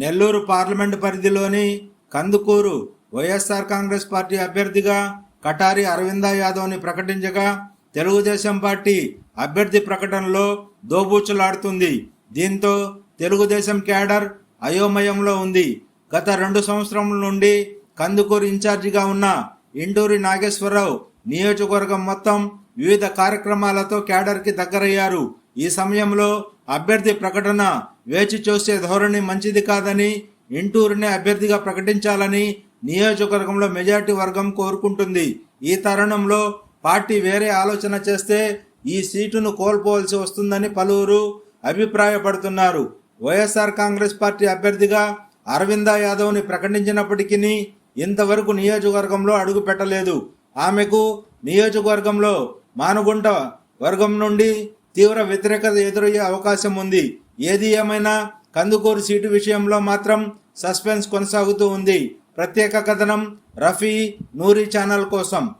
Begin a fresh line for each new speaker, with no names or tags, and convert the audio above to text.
Nellore parliament పరిధిలోని Kandukur YSR Congress party అభ్యర్థిగా కటారి అరవింద యాదవ్ని ప్రకటించగా తెలుగుదేశం పార్టీ అభ్యర్థి ప్రకటనలో దోబూచులాడుతుంది. దీంతో తెలుగుదేశం క్యాడర్ అయోమయంలో ఉంది. గత రెండు సంవత్సరముల నుండి కందుకూరు ఇన్ఛార్జిగా ఉన్న ఇండూరి నాగేశ్వరరావు నియోజకవర్గం మొత్తం వివిధ కార్యక్రమాలతో క్యాడర్కి దగ్గరయ్యారు. ఈ సమయంలో అభ్యర్థి ప్రకటన వేచి చూసే ధోరణి మంచిది కాదని ఇంటూరునే అభ్యర్థిగా ప్రకటించాలని నియోజకవర్గంలో మెజార్టీ వర్గం కోరుకుంటుంది. ఈ తరుణంలో పార్టీ వేరే ఆలోచన చేస్తే ఈ సీటును కోల్పోవలసి వస్తుందని పలువురు అభిప్రాయపడుతున్నారు. వైఎస్ఆర్ కాంగ్రెస్ పార్టీ అభ్యర్థిగా అరవింద యాదవ్ని ప్రకటించినప్పటికీ ఇంతవరకు నియోజకవర్గంలో అడుగు పెట్టలేదు. ఆమెకు నియోజకవర్గంలో మానుగుంట వర్గం నుండి తీవ్ర వ్యతిరేకత ఎదురయ్యే అవకాశం ఉంది. ఏది ఏమైనా కందుకూరు సీటు విషయంలో మాత్రం సస్పెన్స్ కొనసాగుతూ ఉంది. ప్రత్యేక కథనం రఫీ నూరి ఛానల్ కోసం.